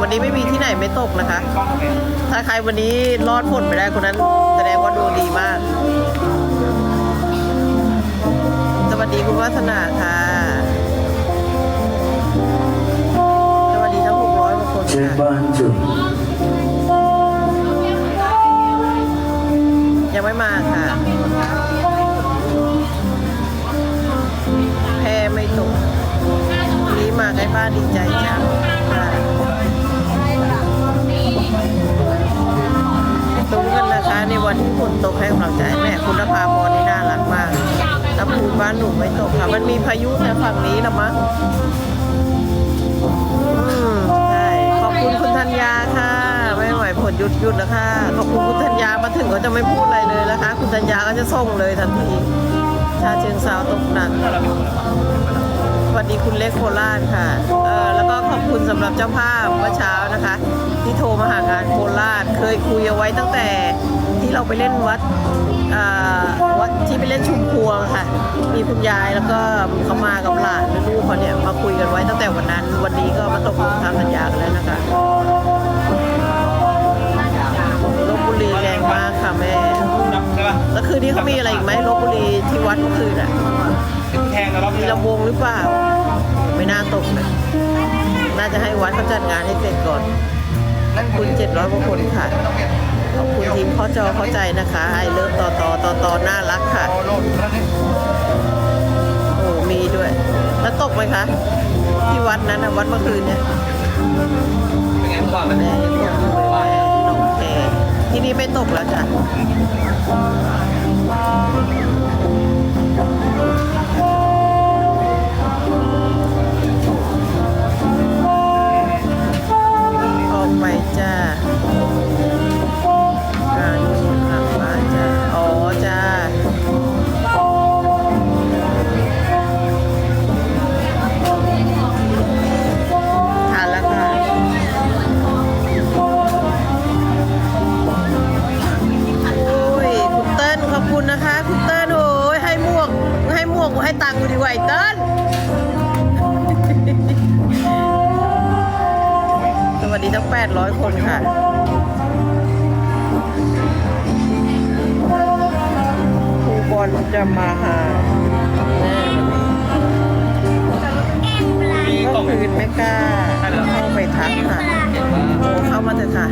วันนี้ไม่มีที่ไหนไม่ตกนะคะ ถ้าใครวันนี้รอดพ้นไปได้คนนั้นแสดงว่าดวงดีมาก สวัสดีคุณวัฒนาค่ะ สวัสดีทั้ง600กว่าคนเชิญค่ะบ้านจุดยังไม่มาค่ะ แพ้ไม่ตกวันนี้มาใกล้บ้านดีใจจัง ตกให้กำลังใจแม่คุณภาพรนี่น่ารักมากน้ำพูนบ้านหนูไม่ตกค่ะ มันมีพายุแต่ฝั่งนี้ละมั้งอืมใช่ขอบคุณคุณธัญญาค่ะ ไม่ไหวผลหยุดหยุดแล้วค่ะขอบคุณคุณธัญญามาถึงก็จะไม่พูดอะไรเลยนะคะ คุณธัญญาก็จะส่งเลยทันทีชาเชิงสาวตกหนักสวัสดีคุณเล็กโคราชค่ะ เออแล้วก็ขอบคุณสำหรับเจ้าภาพเมื่อเช้านะคะ ที่โทรมาหางานโคราช เคยคุยเอาไว้ตั้งแต่ ที่เราไปเล่นวัดอ่าวัดที่ไปเล่นชุมพวงค่ะ มีคุณยายแล้วก็เขามากับหลานและลูกเขาเนี่ยมาคุยกันไว้ตั้งแต่วันนั้น วันนี้ก็มาตกลงทำสัญญากันแล้วนะคะลบบุรีแรงมากค่ะแม่นับใช่ป่ะแล้วคืนนี้เขามีอะไรอีกไหมลบบุรีที่วัดเมื่อคืนอะแทงกันรอบมีเดียวลำวงหรือเปล่า ไม่น่าตกเลยน่าจะให้วัดเขาจัดงานให้เสร็จก่อนขอบคุณเจ็ดร้อยกว่าคนค่ะ ขอบคุณทีมพ่อจอเข้าใจนะคะไอเลิฟต่อต่อต่อต่อน่ารักค่ะโอ้มีด้วย แล้วตกไหมคะ ที่วัดนั้นวัดเมื่อคืนเนี่ยเป็นไงก่อนมันแน่ยังดูเลยหนองแคที่นี่ไม่ตกแล้วจ้ะ 800 คนค่ะครูบอลจะมาหาแน่วันนี้ก็คืนไม่กล้าเข้าไปทักค่ะโอ้เข้ามาเถอะค่ะ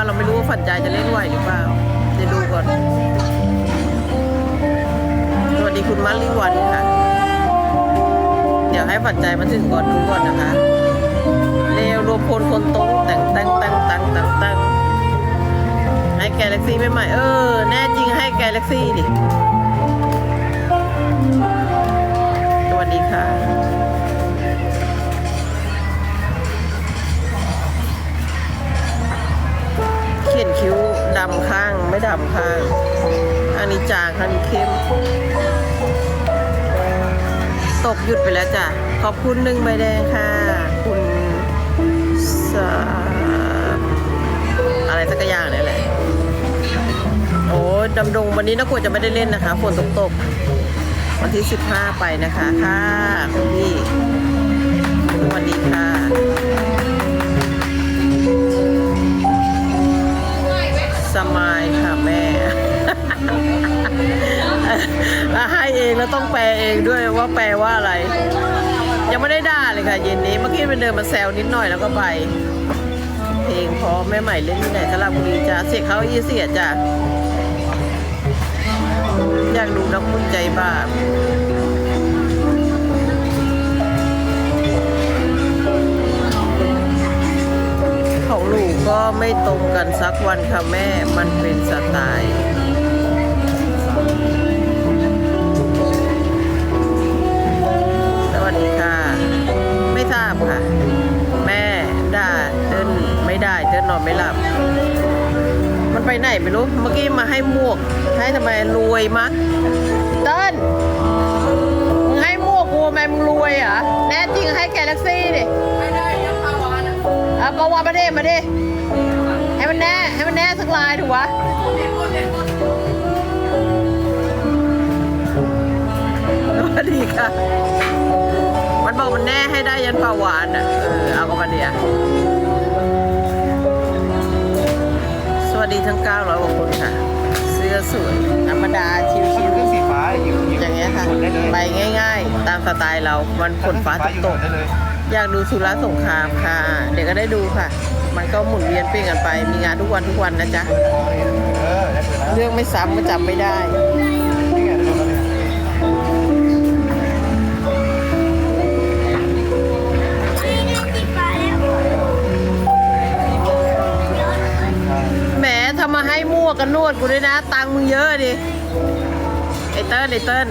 ว่าเราไม่รู้ว่าฝันใจจะเล่นไหวหรือเปล่าเดี๋ยวดูก่อน สวัสดีคุณมัลลิวันค่ะ เดี๋ยวให้ฝันใจมาถึงก่อนดูก่อนนะคะเร็วรวมพลคนตรงแต่งแต่งแต่งแต่งแต่งแต่งให้แกเล็กซี่ใหม่ๆเออ แน่จริงให้แกเล็กซี่ดิ สวัสดีค่ะ เขียนคิ้วดำข้างไม่ดำข้าง อันนี้จางอันนี้เข้ม ตกหยุดไปแล้วจ้ะ ขอบคุณหนึ่งใบแดงค่ะ คุณสาอะไรสักอย่างนี่แหละ โอ้ดำดงวันนี้นักกวจะไม่ได้เล่นนะคะฝนตกตกวันที่ 15 ไปนะคะ ค่ะ คุณพี่สวัสดีค่ะ สมายค่ะแม่ ให้เองแล้วต้องแปลเองด้วยว่าแปลว่าอะไร ยังไม่ได้ด่าเลยค่ะ เย็นนี้เมื่อกี้เป็นเดินมาแซวนิดหน่อยแล้วก็ไป เพลงพราะแม่ใหม่เล่นที่ไหนสระบุรีจ้าเสียเขาอีเสียจ้ะอยากดูน้ำมุนใจบ้าป ของหนูก็ไม่ตรงกันสักวันค่ะแม่ มันเป็นสไตล์สวัสดีค่ะ ไม่ทราบค่ะ แม่ด่เต้นไม่ได้เต้นนอนไม่หลับ มันไปไหนไม่รู้ เมื่อกี้มาให้หมวก ให้ทำไมรวยมะเติ้นให้หมวกกูทำไมมึงรวยอะแน่จริงให้แกแท็กซี่ดิ อะปาวานมาดิมาดิให้มันแน่ให้มันแน่สักลายถูกวะสวัสดีค่ะ มันบอกมันแน่ให้ได้ยันปลาวานอะ เออ เอาก็มาเดียวสวัสดีทั้ง900กว่าคนค่ะ เสื้อสวยธรรมดาชิวเครื่อสีฟ้าอยู่ๆอย่างเงี้ยค่ะ ไปง่ายๆ ตามสไตล์เรา มันฝนฟ้าตกตก ได้เลย อยากดูสุราสงครามค่ะ เดี๋ยวก็ได้ดูค่ะ มันก็หมุนเวียนเปลี่ยนกันไป มีงานทุกวันทุกวันนะจ๊ะ เรื่องไม่ซ้ำก็จำไม่ได้แหมทำมาให้มั่วกันนวดกูด้วยนะ ตังมึงเยอะดิไอเติ้ลไอเติ้ล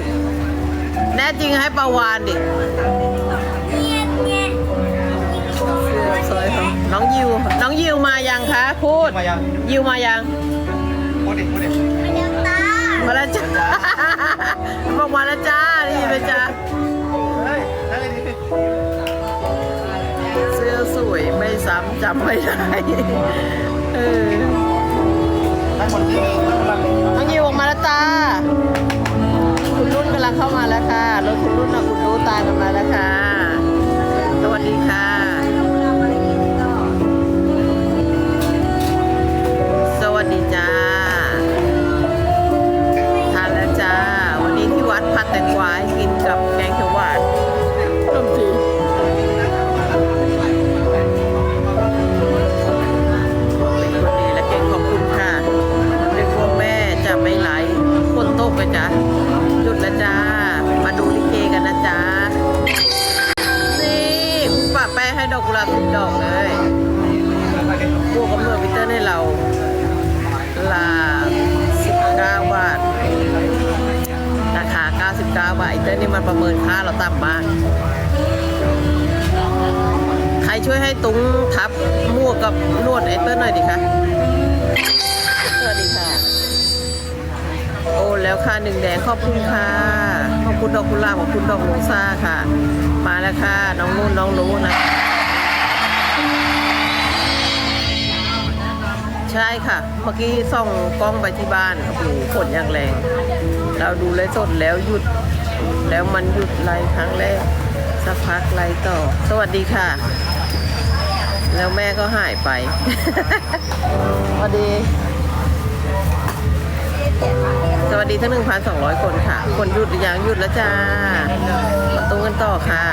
แน่จริงให้ปลาวานดิ สวยครับน้องยิว น้องยิวมายังคะ พูด มายัง ยิวมายังพูดดิพูดดิมันยังตามาแล้วจ้าบอกมาแล้วจ้าได้ยินไหมจ้าเฮ้ยนั่งดิเสื้อสวยไม่ซ้ำจำไม่ได้ เออนั่งบนที่นั่งบนหลังน้องยิวออกมาแล้วจ้าคุณรุ่นกำลังเข้ามาแล้วค่ะรถคุณรุ่นกับคุณรู้ตามกันมาแล้วค่ะ สวัสดีค่ะ นนี่มันประเมินค่าเราต่ำมากใครช่วยให้ตุ้งทับมั่วกับนวดไอ้เต้นหน่อยดิคะสวัสดีค่ะ โอ้แล้วค่ะหนึ่งแดงขอบคุณค่ะ ขอบคุณดอกกุหลาบขอบคุณดอกโรซ่าค่ะ มาแล้วค่ะ น้องนุ่นน้องรู้นะใช่ค่ะ เมื่อกี้ส่องกล้องไปที่บ้านโอ้โหฝนอย่างแรง เราดูไลฟ์สดแล้วหยุด แล้วมันหยุดไลฟ์ครั้งแรกสักพักไลฟ์ต่อ สวัสดีค่ะ แล้วแม่ก็หายไปสวัสดี สวัสดีทั้ง1,200คนค่ะ คนหยุดหรือยังหยุดแล้วจ้ามาตุ้งกันต่อค่ะ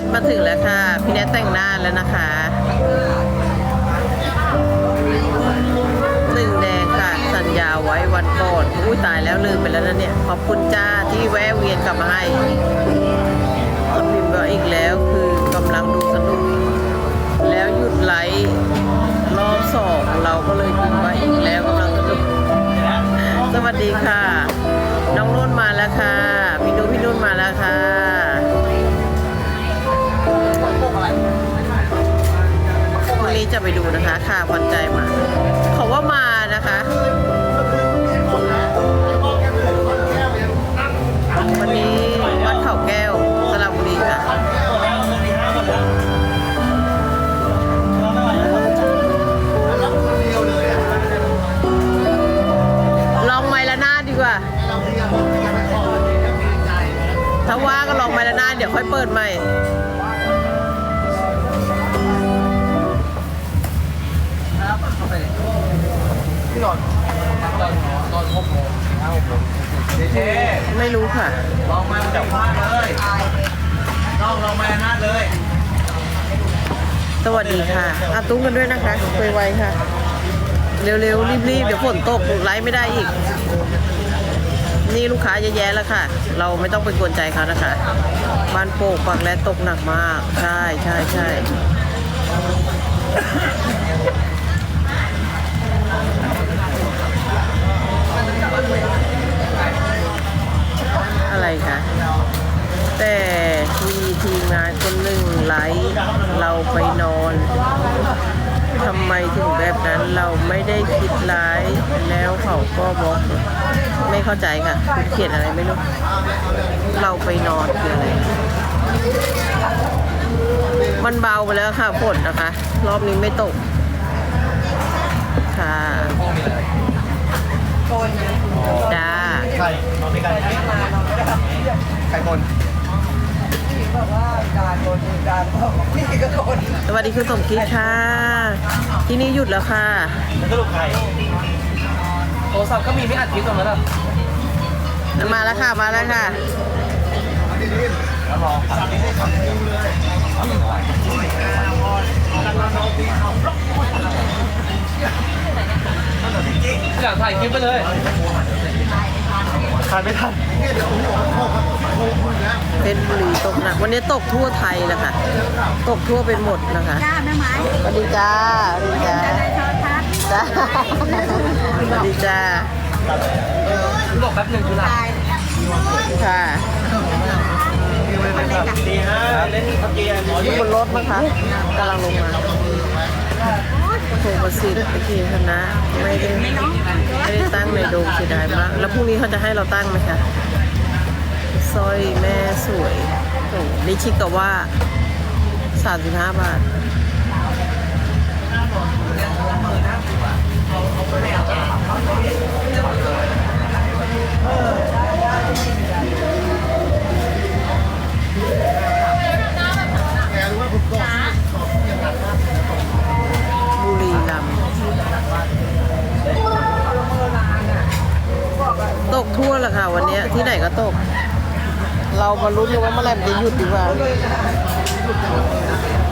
ทมาถึงแล้วค่ะ พี่แนทแต่งหน้าแล้วนะคะ มาจากบ้านเลยลองลงมาหน้าเลยสวัสดีค่ะอาตุ้งกันด้วยนะคะไวๆค่ะ เร็วๆ รีบๆ เดี๋ยวฝนตกไลฟ์ไม่ได้อีก นี่ลูกค้าเยอะแยะแล้วค่ะ เราไม่ต้องไปกวนใจเขานะคะ บ้านโป่งปากและตกหนักมาก ใช่ใช่ใช่ คะแต่มีทีมงานคนหนึ่งไลฟ์เราไปนอนทำไมถึงแบบนั้นเราไม่ได้คิดร้ายแล้วเขาก็บล็อกไม่เข้าใจค่ะคุณเขียนอะไรไม่รู้ เราไปนอนคืออะไร มันเบาไปแล้วค่ะฝนนะคะ รอบนี้ไม่ตก ค่ะพ่อมีอะไรจ้า ไข่นอนด้วยกันไข่คนสวัสดีคุณสมคิดค่ะ ที่นี่หยุดแล้วค่ะแล้วก็ลูกไข่โทรศัพท์ก็มีไม่อัดคลิปตรงนั้นหรอมาแล้วค่ะ มาแล้วค่ะแล้วรออยากถ่ายคลิปไปเลย ถ่ายไม่ทันเพชรบุรีตกหนัก วันนี้ตกทั่วไทยนะคะ ตกทั่วเป็นหมดนะคะจ้าแม่ไม้สวัสดีจ้าสวัสดีจ้าในโทรทัศน์จ้าสวัสดีจ้าบอกแป๊บหนึ่งคือหลับค่ะ ตีห้าเล่นพับจีหมอยู่บนรถมั้งคะกำลังลงมาโทรประสิทธิ์เมื่อกี้คณะไม่ได้ไม่ได้ตั้งในโดมเสียดายมากแล้วพรุ่งนี้เขาจะให้เราตั้งไหมคะสร้อยแม่สวยโอ้นี่ชิคกว่า 35 บาท บุรีรัมย์ตกทั่วแหละค่ะวันนี้ที่ไหนก็ตก เรามาลุ้นกันว่าเมื่อไหร่มันจะหยุดดีกว่า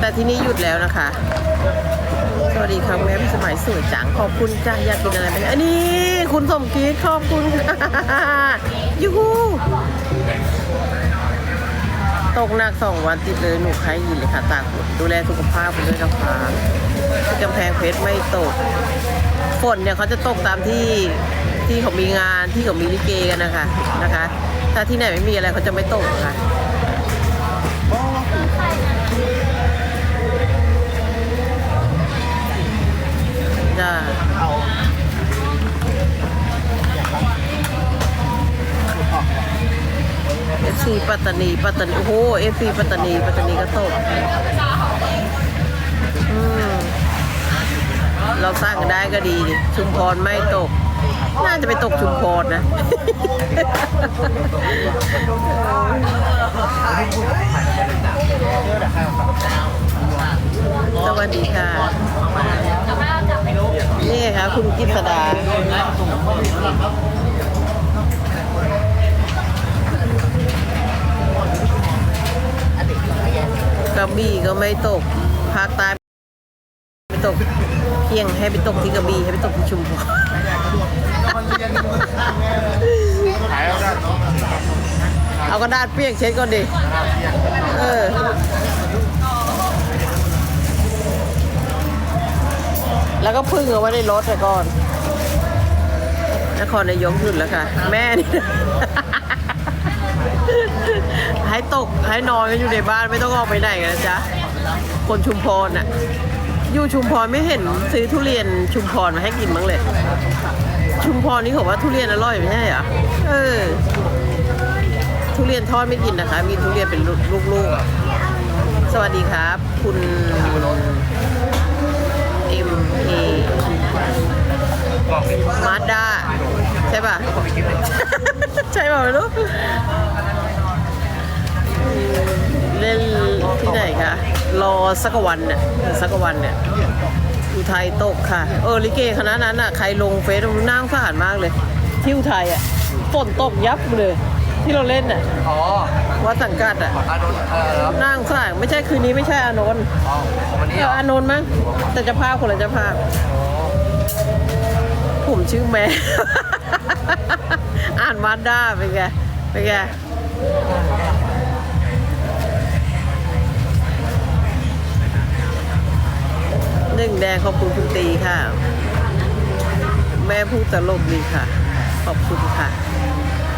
แต่ที่นี่หยุดแล้วนะคะ สวัสดีครับแม่พี่สมัยสวยจังขอบคุณจ้าอยากกินอะไรไหมอันนี้คุณสมคิดขอบคุณค่ะยูฮู ตกหนักสองวันติดเลยหนูใครยินเลยค่ะตากฝนดูแลสุขภาพคุณด้วยนะคะที่กำแพงเพชรไม่ตก ฝนเนี่ยเขาจะตกตามที่ที่เขามีงานที่เขามีลิเกกันนะคะนะคะ ถ้าที่ไหนไม่มีอะไรเขาจะไม่ตกค่ะจ้า เอฟซีปัตตานีปัตตานีโอ้โหเอฟซีปัตตานีปัตตานีก็ตกอืมเราสร้างกันได้ก็ดีดิชุมพรไม่ตก น่าจะไปตกชุมพรนะสวัสดีค่ะ นี่ไงคะคุณกิษดา กระบี่ก็ไม่ตกภาคใต้ไม่ตกเพียงให้ไปตกที่กระบี่ให้ไปตกที่ชุมพรถ่ายแล้วเอากระดาษเปียกเช็ดก่อนดิเออแล้วก็พึ่งเอาไว้ในรถไปก่อนนครนายกหยุดแล้วค่ะ แม่นี่ ให้ตกให้นอนกันอยู่ในบ้านไม่ต้องออกไปไหนกันนะจ๊ะ คนชุมพรน่ะ อยู่ชุมพรไม่เห็นซื้อทุเรียนชุมพรมาให้กินบ้างเลย ชุมพรนี่เขาว่าทุเรียนอร่อยไม่ใช่เหรอ เออ ทุเรียนทอดไม่กินนะคะ มีทุเรียนเป็นลูกๆ สวัสดีครับ คุณเอ็มเอบอกเลยมาด้าใช่ป่ะ ใช่ป่ะไม่รู้ คะรอสักวันเนี่ยสักวันเนี่ยอุทัยตกค่ะ เออลิเกคณะนั้นอะใครลงเฟซน่าสงสารมากเลย ที่อุทัยอะฝนตกยับเลย ที่เราเล่นอะอ๋อวัดสังกัดอะอานนท์เออแล้วนั่งสร้างไม่ใช่คืนนี้ไม่ใช่อานนท์อ๋อของวันนี้เอเหรอออานนท์มั้งแต่เจะภาพคนละเจะภาพผมชื่อแม่อ่านมาด้าเป็นไงเป็นไง นึ่งแดงขอบคุณคุณตีค่ะ แม่พูดตลกดีค่ะ ขอบคุณค่ะ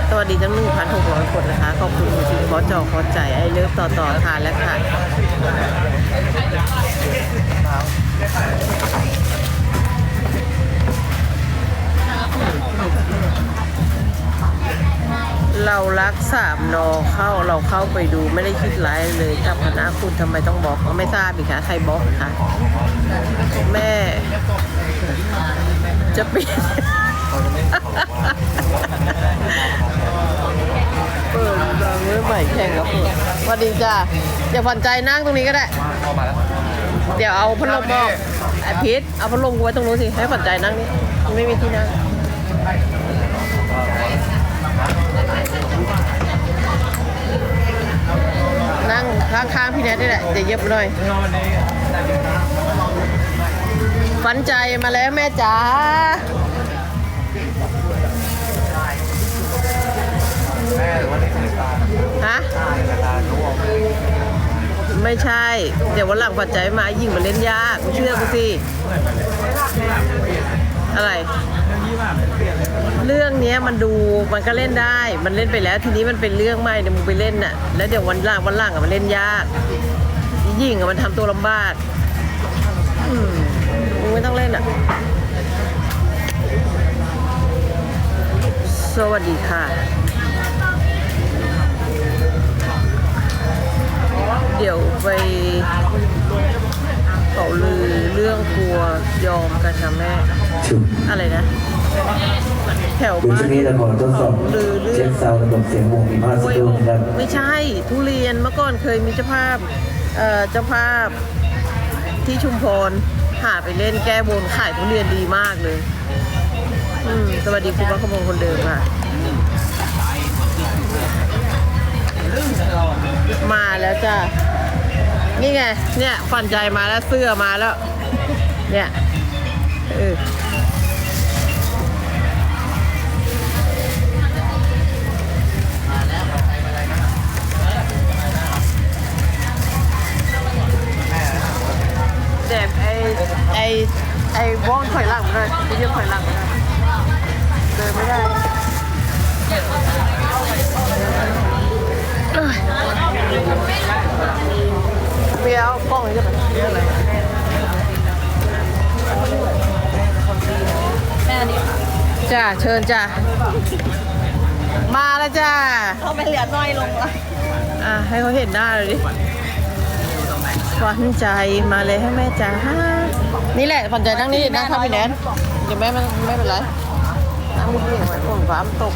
สวัสดีทั้ง 1,600 คนนะคะ ขอบคุณคุณชิมขอจอขอใจไอ้เลิฟต่อต่อค่ะและค่ะ เรารักสามนอเข้าเราเข้าไปดูไม่ได้คิดร้ายเลยกับคณะคุณทำไมต้องบอกก็ไม่ทราบอีกค่ะใครบอกค่ะแม่ จะปิดเปิดดังเมื่อใหม่แข่งกับเปิดสวัสดีจ้าอย่าผ่อนใจนั่งตรงนี้ก็ได้ เดี๋ยวเอาพัดลมออกไอพิษเอาพัดลมกูไว้ตรงนู้นสิให้ผ่อนใจนั่งนี่ไม่มีที่นั่ง นั่งข้างๆพี่แนทนี่แหละเดี๋ยวเย็บหน่อยฝันใจมาแล้วแม่จ๋าแม่หรือว่าในรายกาฮะในรายการรู้ว่าไม่ใช่ เดี๋ยววันหลังปัจจัยมายิ่งมาเล่นยากเชื่อกูสิอะไร เรื่องเนี้ยมันดูมันก็เล่นได้ มันเล่นไปแล้วทีนี้มันเป็นเรื่องใหม่เดี๋ยวมึงไปเล่นน่ะแล้วเดี๋ยววันหลังวันหลังอะมันเล่นยากยิ่งอะมันทำตัวลำบากอืมมึงไม่ต้องเล่นอะสวัสดีค่ะ เดี๋ยวไปเขาลือเรื่องกลัวยอมกันนะแม่ชุดอะไรนะ แถวดูบ้าช่นวงนี้เราขอทดสอบลือเรื่เช็องคซาวด์ระบบเสียงวงมีภาพกสัล้กวยครู่อบนะครับไม่ใช่ทุเรียนเมื่อก่อนเคยมีเจ้าภาพเอ่อเจ้าภาพที่ชุมพรหาไปเล่นแก้บนขายทุเรียนดีมากเลยอืมสวัสดีคุณพระขมงคนเดิมค่ะ มาแล้วจ้านี่ไง เนี่ยฝันใจมาแล้วเสื้อมาแล้ว เนี่ยเออ แต่ไอไอไอว่องถอยหลังเลยไม่ยกถอยหลังเลยเดินไม่ได้เอ้ยเบียร์เอากล้องเลยจะไปเบียร์อะไรจ้าเชิญจ้ามาแล้วจ้าเขาไปเหลือน้อยลงละอะให้เขาเห็นหน้าเลยดิ ฝันใจมาเลยให้แม่จ๋านี่แหละฝันใจนั่งนี่นั่งข้างพี่แนนเดี๋ยวแม่ไม่ไม่เป็นไรนั่งนิ่งๆไว้ฝนฟ้ามันตก